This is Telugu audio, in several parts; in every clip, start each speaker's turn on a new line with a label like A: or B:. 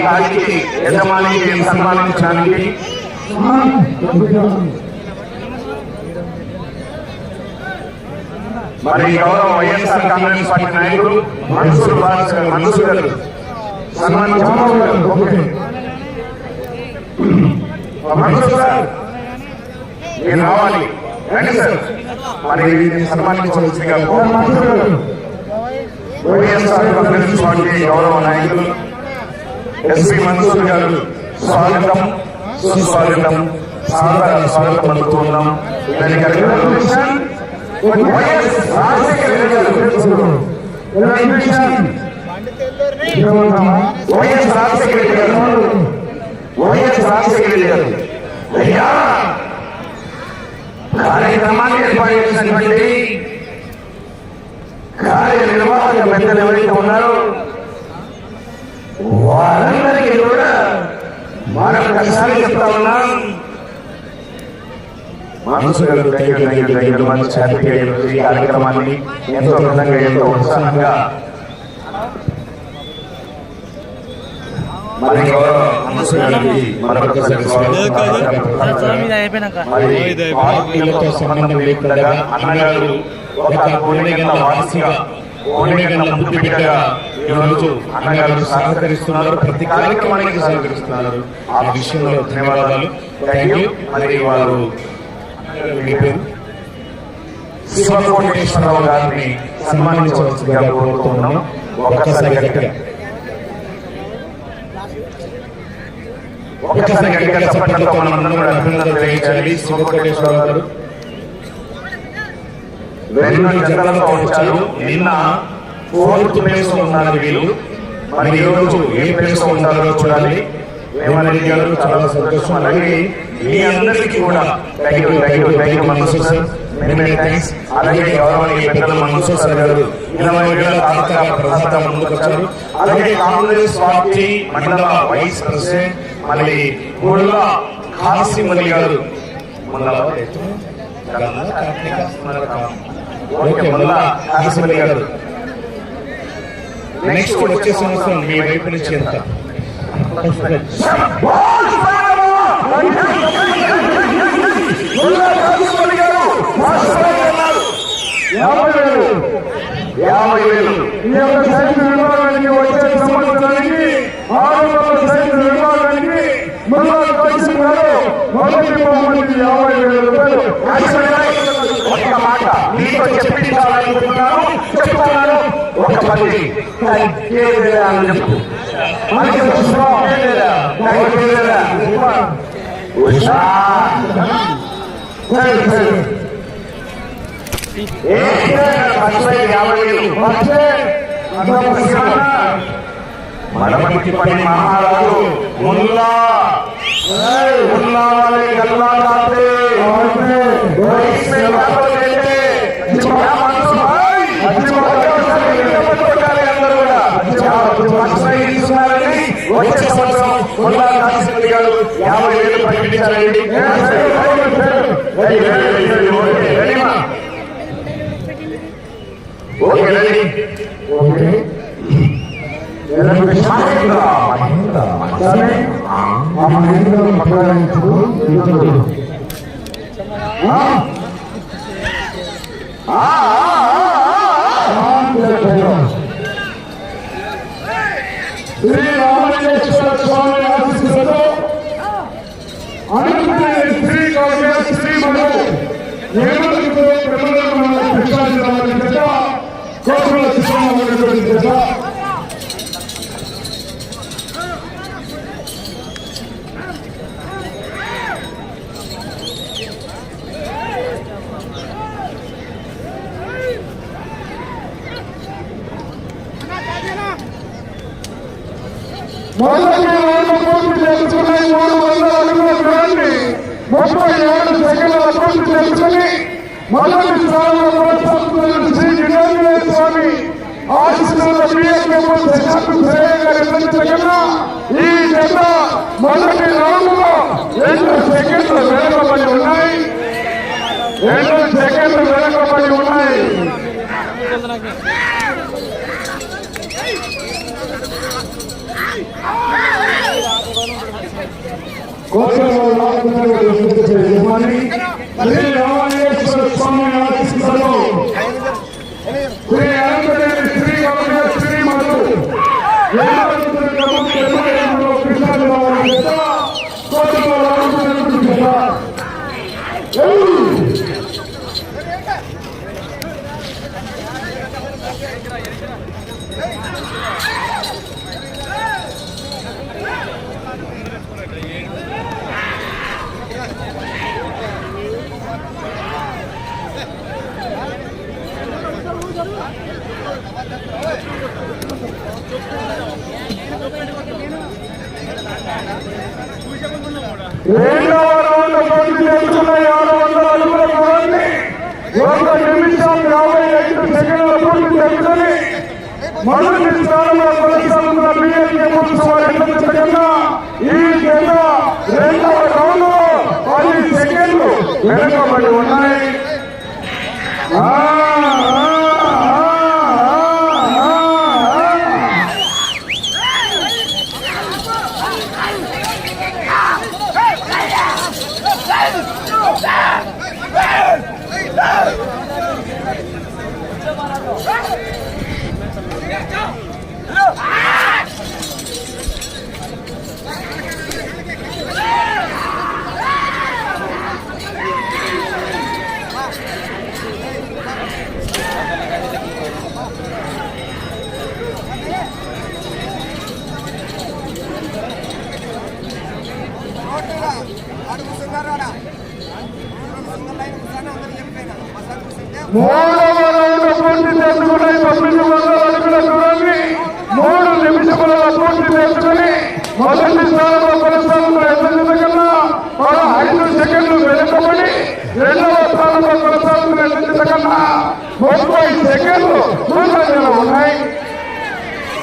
A: వచ్చేసింది మరి ఈ యజమానికి సన్మానించడానికి మరి గౌరవ వైఎస్ఆర్ కాంగ్రెస్ పార్టీ నాయకులు మన్సూర్ బాస్ గారు మన్సూర్ గారు మన్సూర్ సార్ మీరు రావాలి. రండి సార్. మరి సన్మానించవలసిందిగా వైఎస్ఆర్ కాంగ్రెస్ పార్టీ గౌరవ నాయకులు ఎస్పీ మన్సూర్ గారు స్వాగతం సుస్వాగతం సాధారణ స్వాగతం పలుకుతున్నాం దానికి వైఎస్ రాజశేఖర గారు వైఎస్ రాజశేఖర గారు అయ్యా! కార్యక్రమాన్ని ఏర్పాటు చేసినటువంటి కార్య నిర్వాహక పెద్దలు ఎవరైతే ఉన్నారో వారందరికీ కూడా మరొకసారి చెప్తా ఉన్నాం. మనసు కార్యక్రమాన్ని ఎంతో ఉత్సాహంగా మరి
B: అయిపోయినాక.
A: మరి పార్టీలతో సంబంధం లేకుండా అన్నగారు ఒక కోడిగంట కోడిగంట ముద్దు బిడ్డగా ఈరోజు అన్నగారు సహకరిస్తున్నారు. ప్రతి కార్యక్రమానికి సహకరిస్తున్నారు. ఆ విషయంలో ధన్యవాదాలు. థ్యాంక్ యూ మరి వారు మీ పేరు? శివకోటేశ్వరరావు గారిని సన్మానించవలసిందిగా కోరుతున్నాం ఒక్కసారి గట్టిగా. ఒక్కసారి గట్టిగా చప్పట్లతో మనందరం కూడా అభినందన తెలియజేయాలి శివకోటేశ్వరరావు గారు. రెండు జతలతో వచ్చారు. నిన్న ఫోర్త్ ప్లేస్లో ఉన్నారు వీళ్ళు. మరి ఈ రోజు ఏ ప్లేస్లో ఉంటారో చూడాలి. రేవంత్ గారు చాలా సంతోషం. అలాగే మీ అందరికీ కూడా thank you thank you thank you మనసు సార్. మెనీ థ్యాంక్స్ అలాగే గౌరవనీయ పెద్దలు మనసు సార్ గారు. ఇరవై వేల తాతగా ప్రధాత ముందుకు వచ్చారు. అలాగే Congress party mandal vice president మళ్ళీ గుళ్ళ కాసిమల్లి గారు. మండల ఓకే మళ్ళా కాసిమల్లి గారు. నెక్స్ట్ వచ్చే సంవత్సరం మీ వైపు నుంచి ఎంత? యాభై వేలు. యాభై వేలు.
C: వచ్చే
A: చెప్పి చాలనుకుంటున్నాను చెప్తున్నాను ఒక పది చెప్పు మనకి మడమటి పని మహారాజు ముల్లా ముల్లా
C: వాళ్ళ గల్లా కాదు అనుకునే శ్రీ కాంగ్రెస్ శ్రీ మను ఏమనుకో ప్రబలమైన కృష్ణా జిల్లాలోని జత కోటల సిద్ధమైనటువంటి జత మొదటి రెండు పూర్తి చేసుకున్నాయి మూడు వందల అడుగుల దూరాన్ని ముప్పై ఏడు సెకండ్ల పూర్తి చేసుకుని మొదటి స్థానంలో కొనసాగుతున్న శ్రీ వినాయక స్వామి ఆశిస్తున్న బియ్యము దశాకు కన్నా ఈ జత మొదటి రౌండ్లో రెండు సెకండ్లు వెనుకబడి ఉన్నాయి. రెండు సెకండ్లు వెనుకబడి ఉన్నాయి. కోటలో రాకున్నారు రెండవ రౌండ్ పూర్తి చేసుకున్న ఆరు వందల అడుగుల దూరాన్ని ఒక నిమిషం యాభై ఐదు సెకండ్ల పూర్తి మొదటి స్థానంలో కొనసాగుతున్న బిఎస్పీ మున్సిపల్ ఈ రెండవ రౌండ్లో పది సెకండ్లు వెనుకబడి ఉన్నాయి ఆ, ఆ, ఆ, ఆ, ఆ. మూడవ రౌండ్ పూర్తి చేసుకుని తొమ్మిది వందల అడుగుల దూరాన్ని మూడు నిమిషములలో పూర్తి చేసుకుని మొదటి స్థానంలో కొనసాగుతున్న ఎనిమిది కన్నా పదహైదు సెకండ్లు వెనుకబడి రెండవ స్థానంలో కొనసాగుతున్న ఎనిమిది కన్నా ముప్పై సెకండ్లు ముందంజలో ఉన్నాయి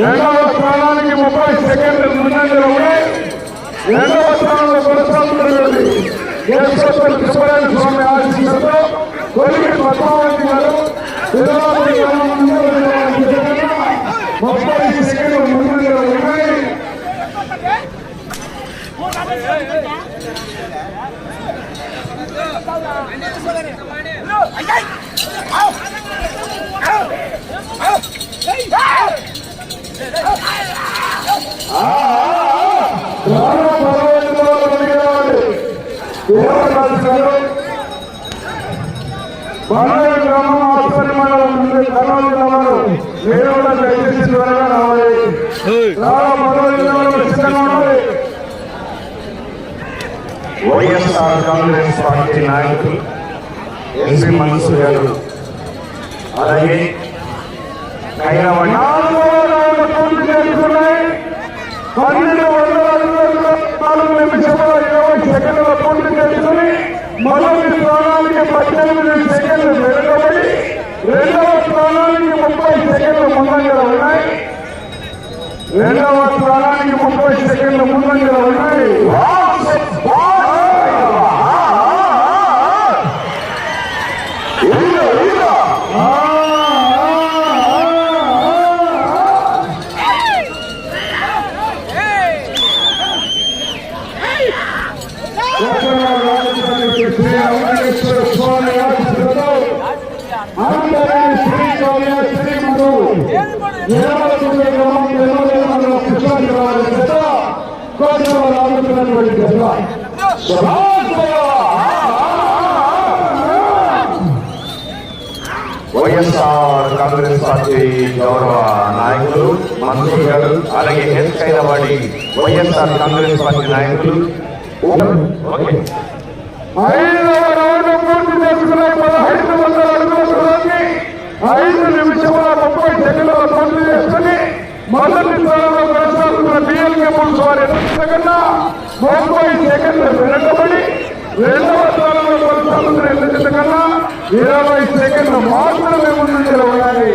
C: రెండవ స్థానానికి ముప్పై సెకండ్లు ముందంజలో ఉన్నాయి రెండవ స్థానంలో కొనసాగుతున్నటువంటి స్వామి ఆశీస్సులతో కొలిగి పద్మావతి గారు తిరుమల గ్రామంలో ముప్పై సెకండ్లు ముందంజలో ఉన్నాయి గ్రామ బంగారు గ్రామం ఆసుపత్రి మండలం కర్నూలు జిల్లాలో మీరు కూడా దయచేసి త్వరగా రావాలి ఉండాలి
A: వైఎస్ఆర్ కాంగ్రెస్ పార్టీ నాయకులు ఎస్పీ మనసు గారు అలాగే కైరవండి
C: పన్నెండు వందల అడుగులలో నాలుగు నిమిషముల ఇరవై సెకండ్ల పూర్తి చేసుకుని మొదటి స్థానానికి పద్దెనిమిది సెకండ్లు వెనుకబడి రెండవ స్థానానికి ముప్పై సెకండ్లు ముందంజలో ఉన్నాయి. రెండవ స్థానానికి ముప్పై సెకండ్లు ముందంజలో ఉన్నాయి. ఇదిగో, దేవాలయ గ్రామం దేవాలయంలో
A: వైఎస్ఆర్ కాంగ్రెస్ పార్టీ గౌరవ నాయకులు మంత్రులు గారు అలాగే హెచ్ వాడి వైఎస్ఆర్ కాంగ్రెస్ పార్టీ నాయకులు ఓకే
C: ఐదవ రౌండ్ పూర్తి చేసుకున్న పదహైదు వందల అడుగుల దూరాన్ని ఐదు నిమిషముల ముప్పై సెకండ్ల పూర్తి చేసుకుని మొదటి స్థానంలో కొనసాగుతున్న బిఎల్కే పులుసు వారి కన్నా ముప్పై సెకండ్లు వెనకబడి రెండవ స్థానంలో కొనసాగుతున్న ఎనిమిది కన్నా ఇరవై సెకండ్లు మాత్రమే ముందంజలో ఉన్నాయి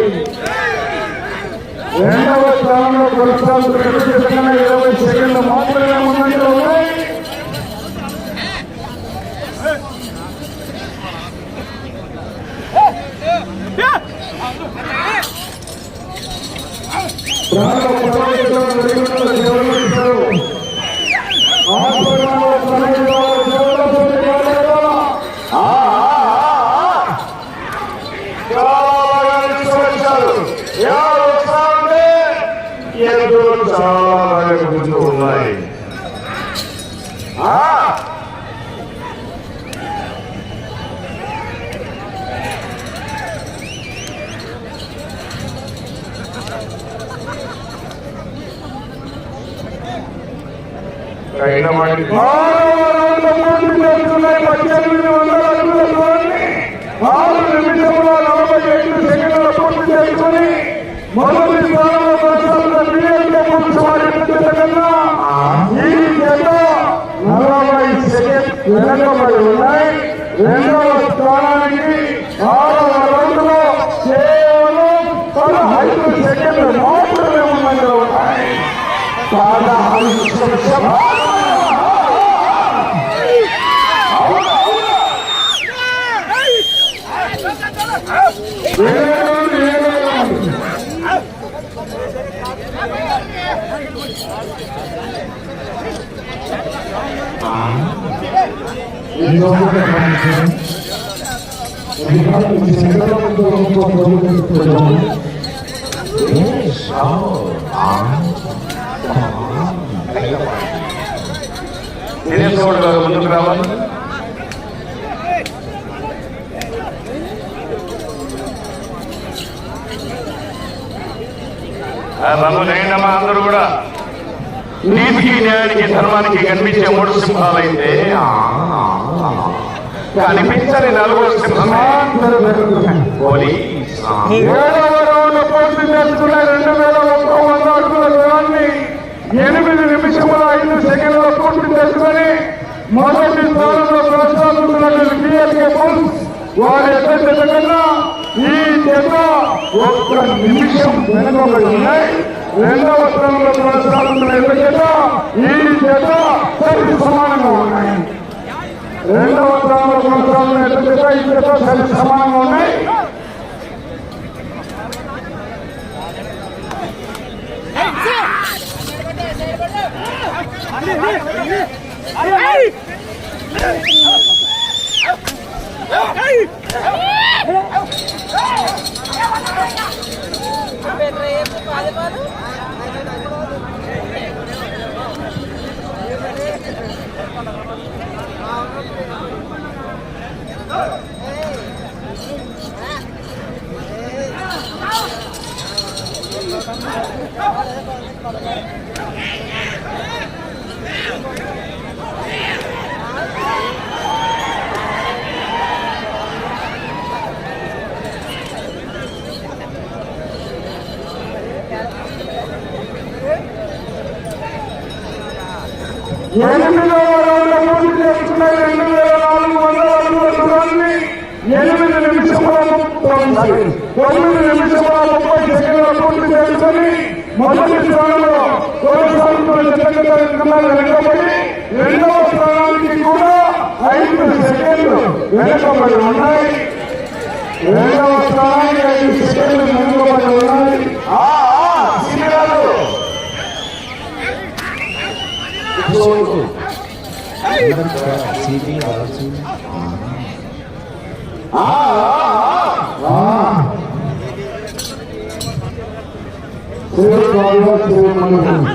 C: రెండవ స్థానంలో కొనసాగుతున్న ఇరవై సెకండ్లు మాత్రమే ముందంజలో ఉన్నాయి పదవైదులో
A: అయిన
C: పద్దెనిమిది వందల అడుగుల దూరాన్ని ఆరు నిమిషముల నలభై ఐదు సెకండ్ల పూర్తి చేసుకుని మొదటి స్థానంలో కొనసాగుతున్న బిఎల్కే పురుష వారి విజేత కన్నా ఈ జత నలభై సెకండ్ వెనుకబడి ఉన్నాయి రెండవ స్థానానికి ఆరవ రౌండ్లో కేవలం పదహైదు సెకండ్లు మాత్రమే ఉన్నందులో ఉన్నాయి పదహైదు సెకండ్లు
A: దినేష్ గౌడ్ గారు ముందుకు రావాలి ఆ లేండమ్మా అందరూ కూడా. నీతికి న్యాయానికి ధర్మానికి కనిపించే మూడు సింహాలైతే కనిపించని నలుగురు సింహమే. పోలీస్
C: రెండు వేల ఒక్క వంద అడుగుల దూరాన్ని ఎనిమిది నిమిషముల ఐదు సెకండ్ల పూర్తి చేసుకుని మొదటి స్థానంలో కొనసాగుతున్నటువంటి బిఎల్కే బుల్స్ వారి ఎక్కడ ఈ జత ఒక్క నిమిషం వెనుకబడి ఉన్నాయి. రెండవ స్థానంలో కొనసాగుతున్న ఎదురు జత ఈ జత సరి సమానంగా ఉన్నాయి రెండవ స్థానంలో కొనసాగుతున్న ఎదురు ఈ జత సరి సమానంగా ఉన్నాయి
B: రేపు పదవారు
C: ఎనిమిదవ రౌండ్ పూర్తి చేసుకున్న రెండు వేల నాలుగు వందల అడుగుల దూరాన్ని ఎనిమిది నిమిషముల ముప్పై తొమ్మిది నిమిషముల ముప్పై సెకండ్ల పూర్తి చేసుకుని మొదటి స్థానంలో కొనసాగుతున్న జగన్ వెనుకబడి రెండవ స్థానానికి కూడా ఐదు సెకండ్లు వెనుకబడి ఉన్నాయి. రెండవ స్థానానికి ఐదు సెకండ్లు వెనుకబడి ఉన్నాయి.
A: ఆ, திருமணம் திருமணம்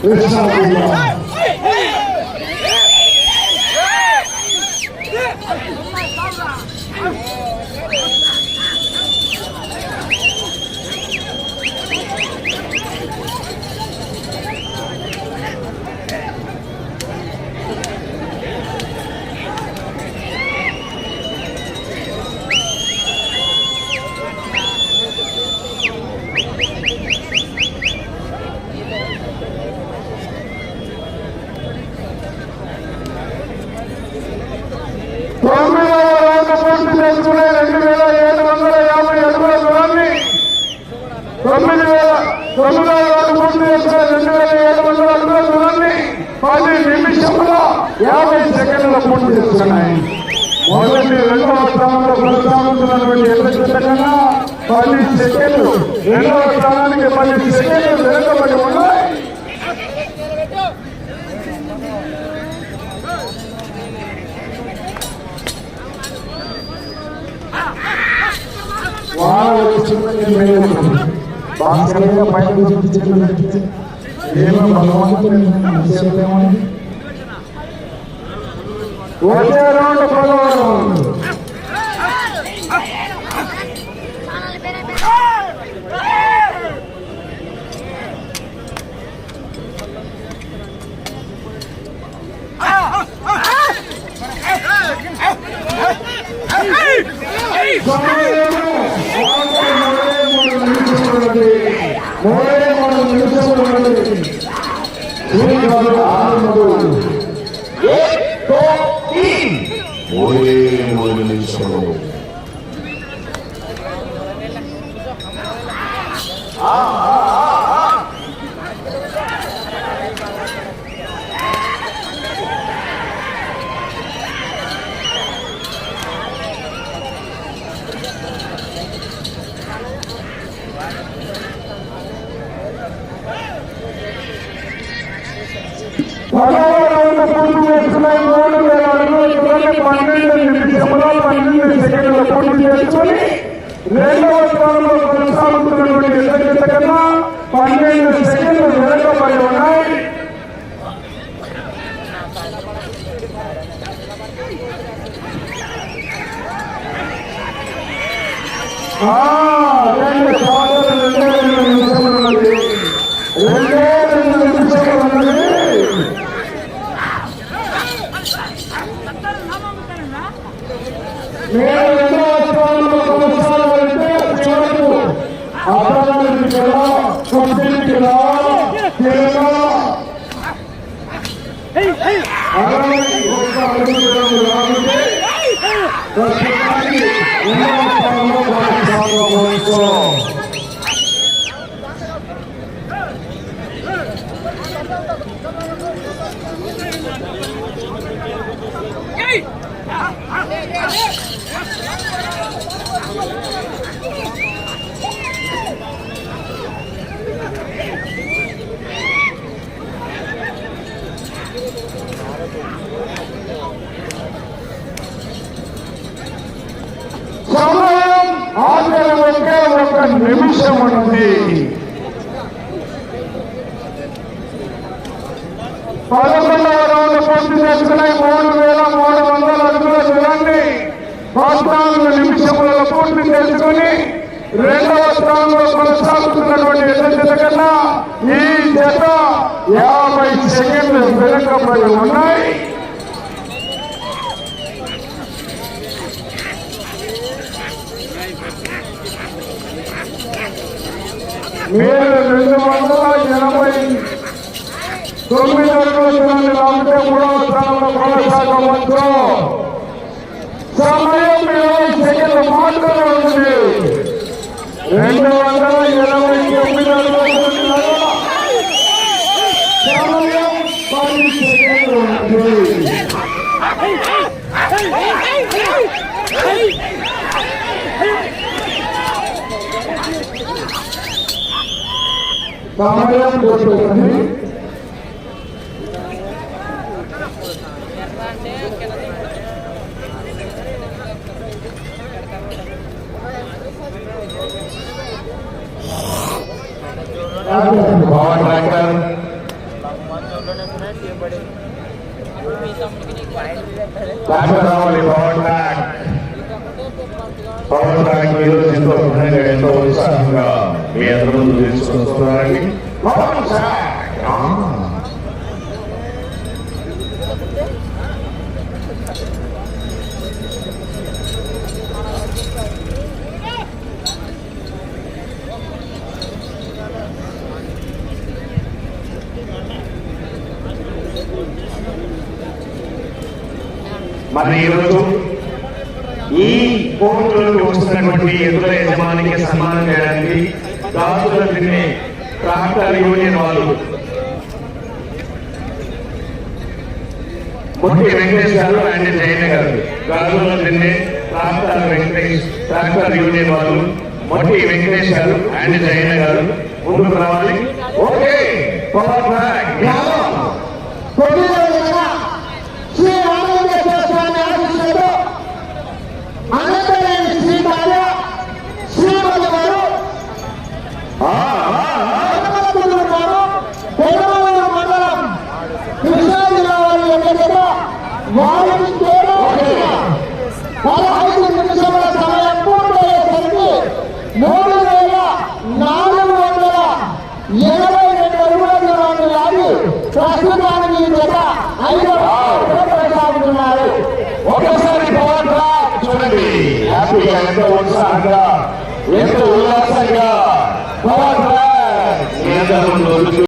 C: கிருஷ்ணா వాళ్ళు గుర్తు రెండు వేల ఏడు వందల అడుగుల దూరాన్ని పది నిమిషంలో యాభై సెకండ్ల పూర్తి చేస్తున్నాయి మొదటి రెండవ స్థానంలో కొనసాగుతున్నటువంటి ఎలక్ట్ల కన్నా పది సెకండ్లు రెండవ స్థానానికి పది సెకండ్లు వెనుకబడి ఉన్నాయి చిన్నది మేలు భాస్కరంగా పైన చూపించినట్టు ఏమో భగవంతుడు చేసేదేమని ఒకే రౌండ్ పదవ రౌండ్ సమయము ఆరు సూర్యుడు ఆరు మూడు.
A: మూడే మూడు నిమిషములు
C: పదవ రౌండ్ పూర్తి చేసుకున్నాయి మూడు వేల అడుగుల దూరాన్ని పన్నెండు నిమిషముల పన్నెండు సెకండ్ల పూర్తి చేసుకుని రెండవ స్థానంలో కొనసాగుతున్నటువంటి ఇద్దరు జత కన్నా పన్నెండు సెకండ్లు వెనకబడి ఉన్నాయి ఆ, రెండు సార్లు రెండే రెండు నిమిషములు ఉన్నది రెండే రెండు నిమిషములు ఉన్నది నేను రెండవ స్థానంలో కొనసాగాలంటే చివరకు అబ్రాహానికి కూడా కొద్దికి రావాలి తిరగాల అరవై ఒక్క అడుగులు రాకుంటే ప్రస్తుతానికి రెండవ స్థానంలో కొనసాగవచ్చు సమయం ఆఖరి ఒకే ఒక నిమిషం ఉంది పదకొండవ రౌండ్ పూర్తి చేసుకున్నాయి మూడు వేల మూడు వందల అడుగుల దూరాన్ని పద్నాలుగు నిమిషములలో పూర్తి చేసుకుని రెండవ స్థానంలో కొనసాగుతున్నటువంటి ఎడ్ల జత కన్నా ఈ జత యాభై సెకండ్లు వెనుకబడి ఉన్నాయి మీరు రెండు వందల ఎనభై తొమ్మిది రోజులను దూరాన్ని లాగితే మూడవ స్థానంలో కొనసాగవచ్చు సమయం ఇరవై సెకండ్లు మాత్రమే ఉంది రెండు వందల ఎనభై తొమ్మిది సమయం పది సెకండ్లు ఉంది సమయం చూస్తుంది
A: power tractor tractor track power track మీరు ఎంతో ఘనంగా ఎంతో ఉత్సాహంగా మీ అందరూ ముందు తీసుకొని వస్తున్నారండి పవర్ ట్రాక్ ఆ. మరి ఈరోజు ఈ కోర్టులోకి వస్తున్నటువంటి ఎదుర యజమానికి సన్మానం చేయడానికి తినే ట్రాక్టర్ యూనియన్ వాళ్ళు ముట్టి వెంకటేష్ గారు అండ్ జయన్న గారు గాజుల తిన్నే ట్రాక్టర్ వెంకటేష్ ట్రాక్టర్ యూనియన్ వాళ్ళు మొట్టి వెంకటేష్ గారు అండ్ జయన్న గారు ముందుకు రావాలి. Okay power track